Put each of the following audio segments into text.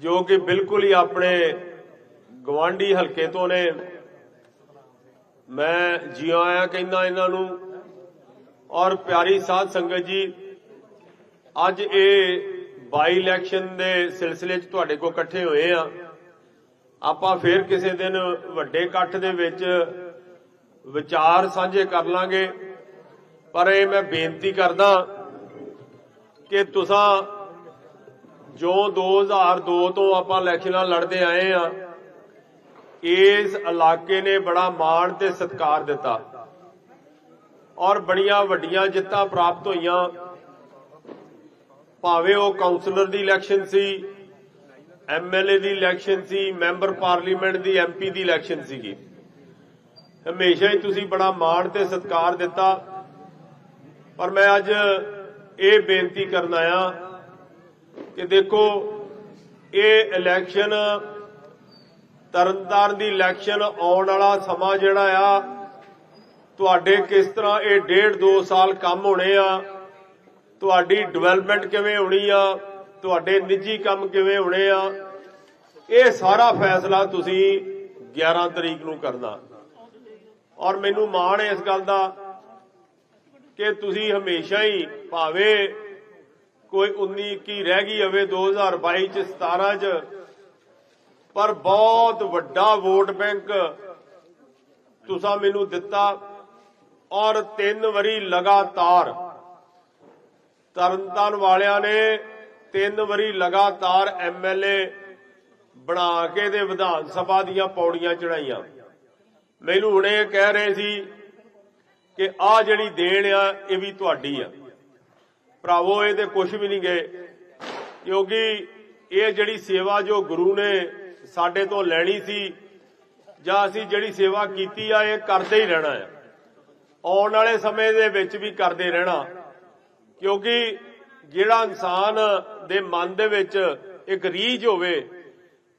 ਜੋ ਕਿ ਬਿਲਕੁਲ ਹੀ ਆਪਣੇ ਗਵਾਂਢੀ ਹਲਕੇ ਤੋਂ ਨੇ। ਮੈਂ ਜੀ ਆਇਆ ਕਹਿੰਦਾ ਇਹਨਾਂ ਨੂੰ, ਔਰ ਪਿਆਰੀ ਸਾਧ ਸੰਗਤ ਜੀ, ਅੱਜ ਇਹ ਬਾਈ ਇਲੈਕਸ਼ਨ ਦੇ ਸਿਲਸਿਲੇ 'ਚ ਤੁਹਾਡੇ ਕੋਲ ਇਕੱਠੇ ਹੋਏ ਆ। ਆਪਾਂ ਫੇਰ ਕਿਸੇ ਦਿਨ ਵੱਡੇ ਇਕੱਠ ਦੇ ਵਿੱਚ ਵਿਚਾਰ ਸਾਂਝੇ ਕਰ ਲਾਂਗੇ। ਪਰ ਇਹ ਮੈਂ ਬੇਨਤੀ ਕਰਦਾ ਕਿ ਤੁਸੀਂ ਜੋ 2002 ਤੋਂ ਆਪਾਂ ਇਲੈਕਸ਼ਨਾਂ ਲੜਦੇ ਆਏ ਆ, ਇਸ ਇਲਾਕੇ ਨੇ ਬੜਾ ਮਾਣ ਤੇ ਸਤਿਕਾਰ ਦਿੱਤਾ ਔਰ ਬੜੀਆਂ ਵੱਡੀਆਂ ਜਿੱਤਾਂ ਪ੍ਰਾਪਤ ਹੋਈਆਂ। ਭਾਵੇਂ ਉਹ ਕਾਉਂਸਲਰ ਦੀ ਇਲੈਕਸ਼ਨ ਸੀ ਐਮਐਲਏ ਦੀ ਇਲੈਕਸ਼ਨ ਸੀ ਮੈਂਬਰ ਪਾਰਲੀਮੈਂਟ ਦੀ ਐਮਪੀ ਦੀ ਇਲੈਕਸ਼ਨ ਸੀਗੀ। ਹਮੇਸ਼ਾ ਹੀ ਤੁਸੀਂ ਬੜਾ ਮਾਣ ਤੇ ਸਤਿਕਾਰ ਦਿੱਤਾ। ਪਰ ਮੈਂ ਅੱਜ ਇਹ ਬੇਨਤੀ ਕਰਨ ਆਇਆ ਕਿ ਦੇਖੋ, ਇਹ ਇਲੈਕਸ਼ਨ ਤਰਨਤਾਰਨ ਦੀ ਇਲੈਕਸ਼ਨ ਆਉਣ ਵਾਲਾ ਸਮਾਂ ਜਿਹੜਾ ਆ, ਤੁਹਾਡੇ ਕਿਸ ਤਰ੍ਹਾਂ ਇਹ ਡੇਢ ਦੋ ਸਾਲ ਕੰਮ ਹੋਣੇ ਆ, ਤੁਹਾਡੀ ਡਿਵੈਲਪਮੈਂਟ ਕਿਵੇਂ ਹੋਣੀ ਆ, ਤੁਹਾਡੇ ਨਿੱਜੀ ਕੰਮ ਕਿਵੇਂ ਹੋਣੇ ਆ, ਇਹ ਸਾਰਾ ਫੈਸਲਾ ਤੁਸੀਂ 11 ਤਰੀਕ ਨੂੰ ਕਰਨਾ। ਔਰ ਮੈਨੂੰ ਮਾਣ ਹੈ ਇਸ ਗੱਲ ਦਾ ਕਿ ਤੁਸੀਂ ਹਮੇਸ਼ਾ ਹੀ ਭਾਵੇਂ ਕੋਈ 19 21 ਰਹਿ ਗਈ ਹੋਵੇ 2022 ਚ 17 ਚ, ਪਰ ਬਹੁਤ ਵੱਡਾ ਵੋਟ ਬੈਂਕ ਤੁਸੀਂ ਮੈਨੂੰ ਦਿੱਤਾ ਔਰ ਤਿੰਨ ਵਾਰੀ ਲਗਾਤਾਰ। ਤਰਨਤਾਰਨ ਵਾਲਿਆਂ ਨੇ ਤਿੰਨ ਵਾਰੀ ਲਗਾਤਾਰ ਐਮਐਲਏ ਬਣਾ ਕੇ ਦੇ ਵਿਧਾਨ ਸਭਾ ਦੀਆਂ ਪੌੜੀਆਂ ਚੜਾਈਆਂ ਮੈਨੂੰ ਹੁਣੇ ਕਹਿ ਰਹੇ ਸੀ ਕਿ ਆ ਜਿਹੜੀ ਦੇਣ ਆ, ਇਹ ਵੀ ਤੁਹਾਡੀ ਆ। ਭਰਾਵੋ, ਇਹ ਤੇ ਕੁਝ ਵੀ ਨਹੀਂ ਗਏ। ਕਿਉਂਕਿ ਇਹ ਜਿਹੜੀ ਸੇਵਾ ਜੋ ਗੁਰੂ ਨੇ ਸਾਡੇ ਤੋਂ ਲੈਣੀ ਸੀ, ਜਾਂ ਅਸੀਂ ਜਿਹੜੀ ਸੇਵਾ ਕੀਤੀ ਆ, ਇਹ ਕਰਦੇ ਹੀ ਰਹਿਣਾ ਆ। ਆਉਣ ਵਾਲੇ ਸਮੇਂ ਦੇ ਵਿੱਚ ਵੀ ਕਰਦੇ ਰਹਿਣਾ। ਕਿਉਂਕਿ ਜਿਹੜਾ ਇਨਸਾਨ ਦੇ ਮਨ ਦੇ ਵਿੱਚ ਇੱਕ ਰੀਝ ਹੋਵੇ,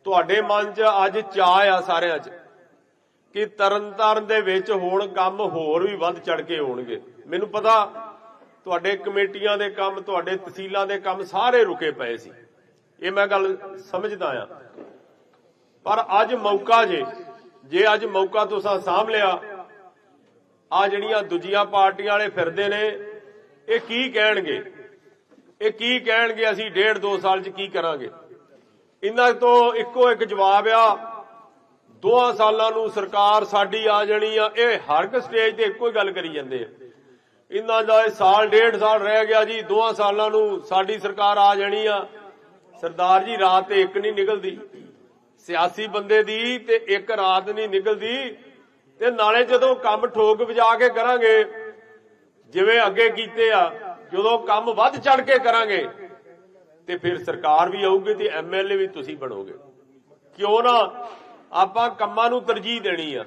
ਤੁਹਾਡੇ ਮਨ 'ਚ ਅੱਜ ਚਾਹ ਆ ਸਾਰਿਆਂ 'ਚ ਕਿ ਤਰਨਤਾਰਨ ਦੇ ਵਿੱਚ ਹੋਣ ਕੰਮ ਹੋਰ ਵੀ ਵੱਧ ਚੜ ਕੇ ਹੋਣਗੇ। ਮੈਨੂੰ ਪਤਾ ਤੁਹਾਡੇ ਕਮੇਟੀਆਂ ਦੇ ਕੰਮ, ਤੁਹਾਡੇ ਤਹਿਸੀਲਾਂ ਦੇ ਕੰਮ ਸਾਰੇ ਰੁਕੇ ਪਏ ਸੀ। ਇਹ ਮੈਂ ਗੱਲ ਸਮਝਦਾ ਆ ਪਰ ਅੱਜ ਮੌਕਾ ਜੇ ਜੇ ਅੱਜ ਮੌਕਾ ਤੁਸੀਂ ਸਾਂਭ ਲਿਆ ਆ ਜਿਹੜੀਆਂ ਦੂਜੀਆਂ ਪਾਰਟੀਆਂ ਵਾਲੇ ਫਿਰਦੇ ਨੇ, ਇਹ ਕੀ ਕਹਿਣਗੇ? ਇਹ ਕੀ ਕਹਿਣਗੇ? ਅਸੀਂ ਡੇਢ ਦੋ ਸਾਲ 'ਚ ਕੀ ਕਰਾਂਗੇ? ਇਹਨਾਂ ਤੋਂ ਇੱਕੋ ਇੱਕ ਜਵਾਬ ਆ, ਦੋਹਾਂ ਸਾਲਾਂ ਨੂੰ ਸਰਕਾਰ ਸਾਡੀ ਆ ਜਾਣੀ ਆ। ਇਹ ਹਰ ਇੱਕ ਸਟੇਜ ਤੇ ਇੱਕੋ ਹੀ ਗੱਲ ਕਰੀ ਜਾਂਦੇ ਆ। ਇਹਨਾਂ ਦਾ ਇਹ ਸਾਲ, ਡੇਢ ਸਾਲ ਰਹਿ ਗਿਆ ਜੀ, ਦੋਹਾਂ ਸਾਲਾਂ ਨੂੰ ਸਾਡੀ ਸਰਕਾਰ ਆ ਜਾਣੀ ਆ। ਸਰਦਾਰ ਜੀ, ਰਾਤ ਤੇ ਇੱਕ ਨਹੀਂ ਨਿਕਲਦੀ। ਸਿਆਸੀ ਬੰਦੇ ਦੀ ਤੇ ਇੱਕ ਰਾਤ ਨਹੀਂ ਨਿਕਲਦੀ। ਤੇ ਨਾਲੇ ਜਦੋਂ ਕੰਮ ਠੋਕ ਵਜਾ ਕੇ ਕਰਾਂਗੇ, ਜਿਵੇਂ ਅੱਗੇ ਕੀਤੇ ਆ, ਜਦੋਂ ਕੰਮ ਵੱਧ ਚੜ ਕੇ ਕਰਾਂਗੇ, ਤੇ ਫਿਰ ਸਰਕਾਰ ਵੀ ਆਊਗੀ ਤੇ ਐਮਐਲਏ ਵੀ ਤੁਸੀਂ ਬਣੋਗੇ। ਕਿਉਂ ਨਾ ਆਪਾਂ ਕੰਮਾਂ ਨੂੰ ਤਰਜੀਹ ਦੇਣੀ ਆ।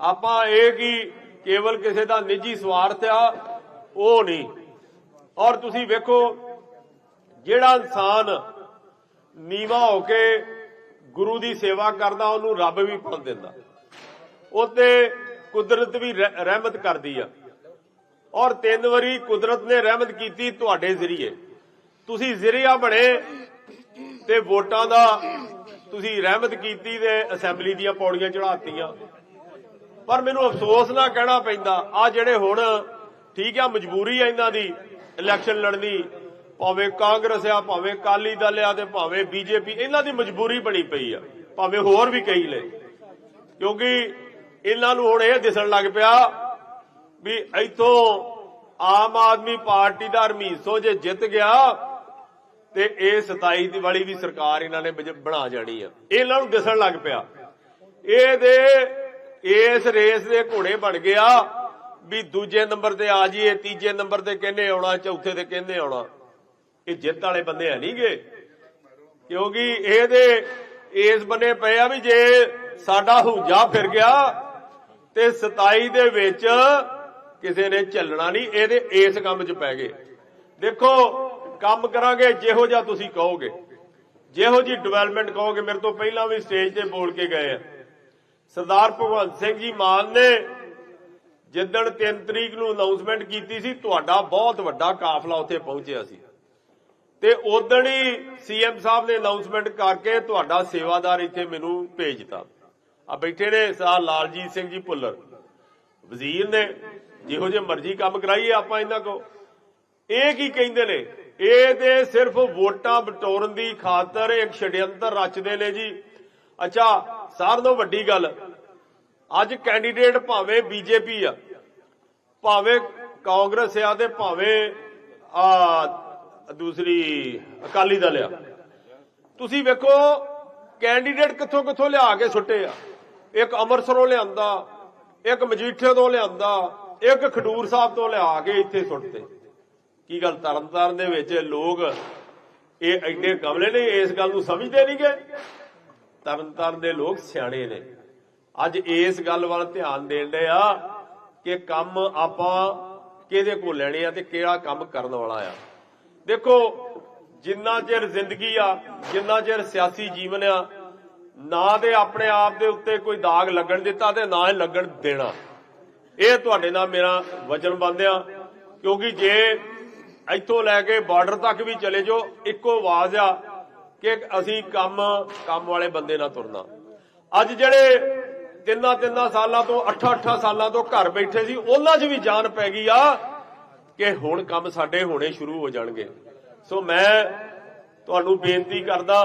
ਆਪਾਂ ਇਹ ਕਿ ਕੇਵਲ ਕਿਸੇ ਦਾ ਨਿੱਜੀ ਸਵਾਰਥ ਆ, ਉਹ ਨਹੀਂ। ਔਰ ਤੁਸੀਂ ਵੇਖੋ, ਜਿਹੜਾ ਇਨਸਾਨ ਨੀਵਾ ਹੋ ਕੇ ਗੁਰੂ ਦੀ ਸੇਵਾ ਕਰਦਾ, ਉਹਨੂੰ ਰੱਬ ਵੀ ਫਲ ਦਿੰਦਾ। ਉਤੇ ਕੁਦਰਤ ਵੀ ਰਹਿ- ਰਹਿਮਤ ਕਰਦੀ ਆ। ਔਰ ਤਿੰਨ ਵਾਰੀ ਕੁਦਰਤ ਨੇ ਰਹਿਮਤ ਕੀਤੀ ਤੁਹਾਡੇ ਜ਼ਰੀਏ। ਤੁਸੀਂ ਜ਼ਰੀਆ ਬਣੇ ਤੇ ਵੋਟਾਂ ਦਾ ਤੁਸੀਂ ਰਹਿਮਤ ਕੀਤੀ ਤੇ ਅਸੈਂਬਲੀ ਦੀਆਂ ਪੌੜੀਆਂ ਚੜਾਤੀਆਂ ਪਰ ਮੈਨੂੰ ਅਫਸੋਸ ਨਾ ਕਹਿਣਾ ਪੈਂਦਾ। ਆ ਜਿਹੜੇ ਹੁਣ ਠੀਕ ਆ, ਮਜਬੂਰੀ ਆ ਇਹਨਾਂ ਦੀ ਇਲੈਕਸ਼ਨ ਲੜਨੀ ਭਾਵੇਂ ਕਾਂਗਰਸ ਆ, ਭਾਵੇਂ ਕਾਲੀ ਦਲ ਆ ਤੇ ਭਾਵੇਂ ਬੀਜੇਪੀ, ਇਹਨਾਂ ਦੀ ਮਜਬੂਰੀ ਬਣੀ ਪਈ ਆ। ਭਾਵੇਂ ਹੋਰ ਵੀ ਕਈ ਲੈ ਕਿਉਂਕਿ ਇਹਨਾਂ ਨੂੰ ਹੁਣ ਇਹ ਦਿਸਣ ਲੱਗ ਪਿਆ ਵੀ ਇੱਥੋਂ ਆਮ ਆਦਮੀ ਪਾਰਟੀ ਦਾ ਹਰਮੀਸੋ ਜੇ ਜਿੱਤ ਗਿਆ ਤੇ ਇਹ 27 ਦੀ ਵਾਲੀ ਵੀ ਸਰਕਾਰ ਇਹਨਾਂ ਨੇ ਬਣਾ ਜਾਣੀ ਆ। ਇਹਨਾਂ ਨੂੰ ਦਿਸਣ ਲੱਗ ਪਿਆ। ਇਹ ਦੇ ਇਸ ਰੇਸ ਦੇ ਘੋੜੇ ਬਣ ਗਿਆ ਵੀ ਦੂਜੇ ਨੰਬਰ ਤੇ ਆ ਜਾਈਏ, ਤੀਜੇ ਨੰਬਰ ਤੇ ਕਹਿੰਦੇ ਆਉਣਾ, ਚੌਥੇ ਤੇ ਕਹਿੰਦੇ ਆਉਣਾ। ਇਹ ਜਿੱਤ ਵਾਲੇ ਬੰਦੇ ਹੈ ਨਹੀਂਗੇ ਕਿਉਂਕਿ ਇਹਦੇ ਇਸ ਬੰਨੇ ਪਏ ਆ ਵੀ ਜੇ ਸਾਡਾ ਹੁਜਾ ਫਿਰ ਗਿਆ ਤੇ 27 ਦੇ ਵਿੱਚ ਕਿਸੇ ਨੇ ਚੱਲਣਾ ਨਹੀਂ, ਇਹਦੇ ਇਸ ਕੰਮ 'ਚ ਪੈ ਗਏ। ਦੇਖੋ, ਕੰਮ ਕਰਾਂਗੇ, ਜਿਹੋ ਜਿਹਾ ਤੁਸੀਂ ਕਹੋਗੇ। ਜਿਹੋ ਜੀ ਡਿਵੈਲਪਮੈਂਟ ਕਹੋਗੇ, ਮੇਰੇ ਤੋਂ ਪਹਿਲਾਂ ਵੀ ਸਟੇਜ ਤੇ ਬੋਲ ਕੇ ਗਏ ਆ। ਸਰਦਾਰ ਭਗਵੰਤ ਸਿੰਘ ਜੀ ਮਾਨ ਨੇ ਜਿੱਦਣ 3 ਤਰੀਕ ਨੂੰ ਅਨਾਉਂਸਮੈਂਟ ਕੀਤੀ ਸੀ, ਤੁਹਾਡਾ ਬਹੁਤ ਵੱਡਾ ਕਾਫਲਾ ਉੱਥੇ ਪਹੁੰਚਿਆ ਸੀ। ਤੇ ਉਦਣ ਹੀ ਸੀਐਮ ਸਾਹਿਬ ਨੇ ਅਨਾਉਂਸਮੈਂਟ ਕਰਕੇ ਤੁਹਾਡਾ ਸੇਵਾਦਾਰ ਇੱਥੇ ਮੈਨੂੰ ਭੇਜਤਾ ਆ ਬੈਠੇ ਨੇ ਸਾ ਲਾਲਜੀਤ ਸਿੰਘ ਜੀ ਭੁੱਲਰ। ਵਜ਼ੀਰ ਨੇ, ਜਿਹੋ ਜਿਹੇ ਮਰਜ਼ੀ ਕੰਮ ਕਰਾਈਏ ਆਪਾਂ ਇਹਨਾਂ ਕੋ ਇਹ ਕੀ ਕਹਿੰਦੇ ਨੇ? ਇਹ ਤੇ ਸਿਰਫ ਵੋਟਾਂ ਬਟੋਰਨ ਦੀ ਖਾਤਰ ਇੱਕ ਛੜਯੰਤਰ ਰਚਦੇ ਨੇ ਜੀ। ਅੱਛਾ ਸਾਰਿਆਂ ਤੋਂ ਵੱਡੀ ਗੱਲ, ਅੱਜ ਕੈਂਡੀਡੇਟ ਭਾਵੇਂ ਬੀਜੇਪੀ ਆ, ਭਾਵੇਂ ਕਾਂਗਰਸ ਆ ਤੇ ਭਾਵੇਂ, ਆ, ਦੂਸਰੀ ਅਕਾਲੀ ਦਲ ਆ। ਤੁਸੀਂ ਵੇਖੋ ਕੈਂਡੀਡੇਟ ਕਿੱਥੋਂ ਕਿੱਥੋਂ ਲਿਆ ਕੇ ਸੁੱਟੇ ਆ। ਇੱਕ ਅੰਮ੍ਰਿਤਸਰੋਂ ਲਿਆਂਦਾ, ਇੱਕ ਮਜੀਠੇ ਤੋਂ ਲਿਆਂਦਾ, ਇੱਕ ਖਡੂਰ ਸਾਹਿਬ ਤੋਂ ਲਿਆ ਕੇ ਇੱਥੇ ਸੁੱਟਦੇ ਕੀ ਗੱਲ, ਤਰਨਤਾਰਨ ਦੇ ਵਿੱਚ ਲੋਕ ਇਹ ਐਡੇ ਕਮਲੇ ਨੇ, ਇਸ ਗੱਲ ਨੂੰ ਸਮਝਦੇ ਨਹੀਂਗੇ ਤਰਨਤਾਰਨ ਦੇ ਲੋਕ ਸਿਆਣੇ ਨੇ। ਅੱਜ ਇਸ ਗੱਲ ਵੱਲ ਧਿਆਨ ਦੇਣ ਦੇ ਆ ਕਿ ਕੰਮ ਆਪਾਂ ਕਿਹਦੇ ਕੋਲ ਲੈਣੇ ਆ ਤੇ ਕਿਹੜਾ ਕੰਮ ਕਰਨ ਵਾਲਾ ਆ। ਦੇਖੋ, ਜਿੰਨਾ ਚਿਰ ਜ਼ਿੰਦਗੀ ਆ, ਜਿੰਨਾ ਚਿਰ ਸਿਆਸੀ ਜੀਵਨ ਆ, ਨਾ ਤੇ ਆਪਣੇ ਆਪ ਦੇ ਉੱਤੇ ਕੋਈ ਦਾਗ ਲੱਗਣ ਦਿੱਤਾ ਤੇ ਨਾ ਹੀ ਲੱਗਣ ਦੇਣਾ। ਇਹ ਤੁਹਾਡੇ ਨਾਲ ਮੇਰਾ ਵਚਨ ਬੰਦਿਆ ਕਿਉਂਕਿ ਜੇ ਇੱਥੋਂ ਲੈ ਕੇ ਬਾਰਡਰ ਤੱਕ ਵੀ ਚਲੇ ਜਾਓ, ਇੱਕੋ ਆਵਾਜ਼ ਆ ਕਿ ਅਸੀਂ ਕੰਮ ਕੰਮ ਵਾਲੇ ਬੰਦੇ ਨਾਲ ਤੁਰਨਾ। ਅੱਜ ਜਿਹੜੇ ਤਿੰਨਾਂ ਤਿੰਨਾਂ ਸਾਲਾਂ ਤੋਂ 8-8 ਸਾਲਾਂ ਤੋਂ ਘਰ ਬੈਠੇ ਸੀ, ਉਹਨਾਂ 'ਚ ਵੀ ਜਾਨ ਪੈ ਗਈ ਆ ਕਿ ਹੁਣ ਕੰਮ ਸਾਡੇ ਹੋਣੇ ਸ਼ੁਰੂ ਹੋ ਜਾਣਗੇ। ਸੋ ਮੈਂ ਤੁਹਾਨੂੰ ਬੇਨਤੀ ਕਰਦਾ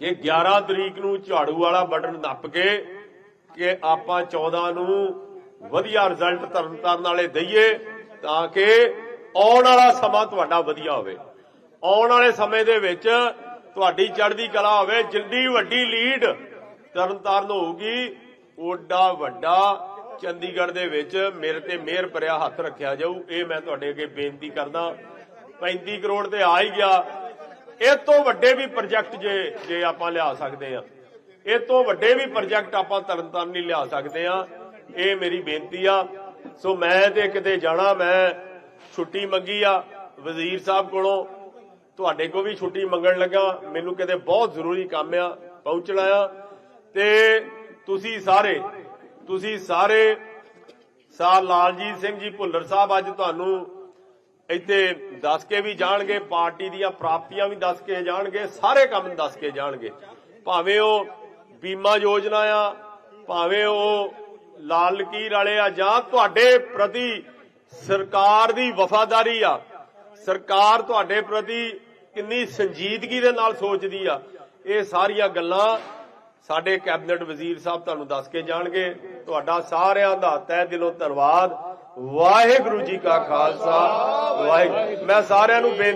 ਕਿ 11 ਤਰੀਕ ਨੂੰ ਝਾੜੂ ਵਾਲਾ ਬਟਨ ਨੱਪ ਕੇ ਕਿ ਆਪਾਂ 14 ਨੂੰ ਵਧੀਆ ਰਿਜ਼ਲਟ ਤਰਨਤਾਰਨ ਵਾਲੇ ਦਈਏ ਤਾਂ ਕਿ ਆਉਣ ਵਾਲਾ ਸਮਾਂ ਤੁਹਾਡਾ ਵਧੀਆ ਹੋਵੇ। ਆਉਣ ਵਾਲੇ ਸਮੇਂ ਦੇ ਵਿੱਚ ਤੁਹਾਡੀ ਚੜ੍ਹਦੀ ਕਲਾ ਹੋਵੇ, ਜਿੰਨੀ ਵੱਡੀ ਲੀਡ ਤਰਨਤਾਰਨ ਹੋਊਗੀ, ਓਡਾ ਵੱਡਾ ਚੰਡੀਗੜ੍ਹ ਦੇ ਵਿੱਚ ਮੇਰੇ ਤੇ ਮਿਹਰ ਭਰਿਆ ਹੱਥ ਰੱਖਿਆ ਜਾਊ। ਇਹ ਮੈਂ ਤੁਹਾਡੇ ਅੱਗੇ ਬੇਨਤੀ ਕਰਦਾ। 35 ਕਰੋੜ ਤੇ ਆ ਹੀ ਗਿਆ। ਇਹ ਤੋਂ ਵੱਡੇ ਵੀ ਪ੍ਰੋਜੈਕਟ ਜੇ ਜੇ ਆਪਾਂ ਲਿਆ ਸਕਦੇ ਆ ਇਹ ਤੋਂ ਵੱਡੇ ਵੀ ਪ੍ਰੋਜੈਕਟ ਆਪਾਂ ਤਰਨਤਾਰਨ ਨਹੀਂ ਲਿਆ ਸਕਦੇ ਆ ਇਹ ਮੇਰੀ ਬੇਨਤੀ ਆ। ਸੋ ਮੈਂ ਤੇ ਕਿਤੇ ਜਾਣਾ, ਮੈਂ ਛੁੱਟੀ ਮੰਗੀ ਆ ਵਜ਼ੀਰ ਸਾਹਿਬ ਕੋਲੋਂ। ਤੁਹਾਡੇ ਕੋ ਵੀ ਛੁੱਟੀ ਮੰਗਣ ਲੱਗਾ। ਮੈਨੂੰ ਕਿਤੇ ਬਹੁਤ ਜ਼ਰੂਰੀ ਕੰਮ ਆ, ਪਹੁੰਚਣਾ ਆ। ਤੇ ਤੁਸੀਂ ਸਾਰੇ ਤੁਸੀਂ ਸਾਰੇ ਸਾ ਲਾਲਜੀਤ ਸਿੰਘ ਜੀ ਭੁੱਲਰ ਸਾਹਿਬ ਅੱਜ ਤੁਹਾਨੂੰ ਇੱਥੇ ਦੱਸ ਕੇ ਵੀ ਜਾਣਗੇ, ਪਾਰਟੀ ਦੀਆਂ ਪ੍ਰਾਪਤੀਆਂ ਵੀ ਦੱਸ ਕੇ ਜਾਣਗੇ, ਸਾਰੇ ਕੰਮ ਦੱਸ ਕੇ ਜਾਣਗੇ। ਭਾਵੇਂ ਉਹ ਬੀਮਾ ਯੋਜਨਾ ਆ, ਭਾਵੇਂ ਉਹ ਲਾਲ ਲਕੀਰ ਵਾਲੇ ਆ, ਜਾਂ ਤੁਹਾਡੇ ਪ੍ਰਤੀ ਸਰਕਾਰ ਦੀ ਵਫਾਦਾਰੀ ਆ ਸਰਕਾਰ ਤੁਹਾਡੇ ਪ੍ਰਤੀ ਕਿੰਨੀ ਸੰਜੀਦਗੀ ਦੇ ਨਾਲ ਸੋਚਦੀ ਆ। ਇਹ ਸਾਰੀਆਂ ਗੱਲਾਂ ਸਾਡੇ ਕੈਬਨਿਟ ਵਜ਼ੀਰ ਸਾਹਿਬ ਤੁਹਾਨੂੰ ਦੱਸ ਕੇ ਜਾਣਗੇ। ਤੁਹਾਡਾ ਸਾਰਿਆਂ ਦਾ ਤਹਿ ਦਿਲੋਂ ਧੰਨਵਾਦ। ਵਾਹਿਗੁਰੂ ਜੀ ਕਾ ਖਾਲਸਾ। ਵਾਹਿਗੁਰੂ। ਮੈਂ ਸਾਰਿਆਂ ਨੂੰ ਬੇਨਤੀ